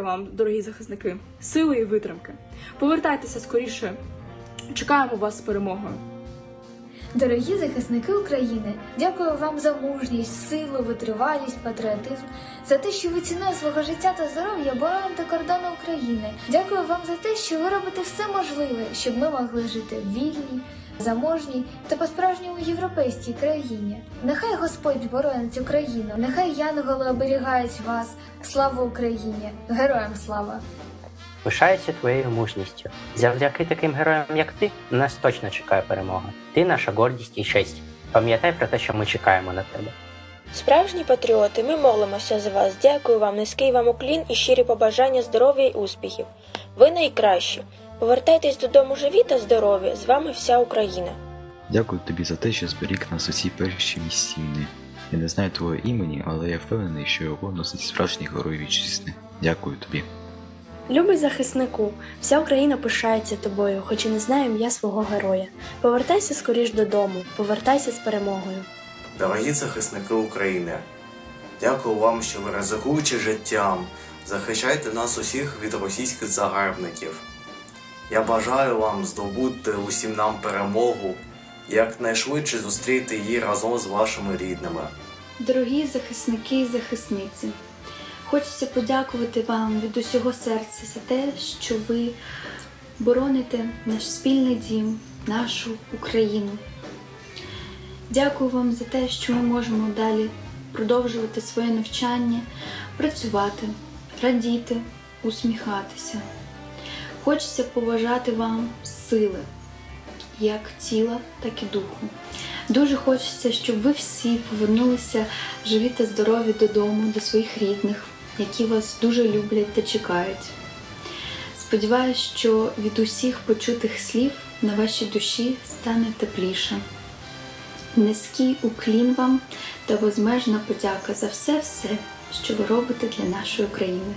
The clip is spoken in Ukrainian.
вам, дорогі захисники, сили і витримки. Повертайтеся скоріше. Чекаємо вас з перемогою. Дорогі захисники України, дякую вам за мужність, силу, витривалість, патріотизм, за те, що ви ціною свого життя та здоров'я бороните кордони України. Дякую вам за те, що ви робите все можливе, щоб ми могли жити в вільній, заможній та по-справжньому європейській країні. Нехай Господь боронить Україну, нехай янголи оберігають вас. Слава Україні! Героям слава! Пишаюся твоєю мужністю. Завдяки таким героям, як ти, нас точно чекає перемога. Ти наша гордість і честь. Пам'ятай про те, що ми чекаємо на тебе. Справжні патріоти, ми молимося за вас. Дякую вам, низький вам уклін і щирі побажання здоров'я й успіхів. Ви найкращі. Повертайтесь додому живі та здорові. З вами вся Україна. Дякую тобі за те, що зберіг нас у цій першій місці. Я не знаю твого імені, але я впевнений, що його носить справжній герой вітчизни. Дякую тобі. Любий захиснику, вся Україна пишається тобою, хоч і не знає ім'я свого героя. Повертайся скоріш додому, повертайся з перемогою. Дорогі захисники України, дякую вам, що ви ризикуючи життям, захищаєте нас усіх від російських загарбників. Я бажаю вам здобути усім нам перемогу, і якнайшвидше зустріти її разом з вашими рідними. Дорогі захисники і захисниці, хочеться подякувати вам від усього серця за те, що ви бороните наш спільний дім, нашу Україну. Дякую вам за те, що ми можемо далі продовжувати своє навчання, працювати, радіти, усміхатися. Хочеться побажати вам сили, як тіла, так і духу. Дуже хочеться, щоб ви всі повернулися живі та здорові додому, до своїх рідних, які вас дуже люблять та чекають. Сподіваюсь, що від усіх почутих слів на вашій душі стане тепліше. Низький уклін вам та безмежна подяка за все-все, що ви робите для нашої країни.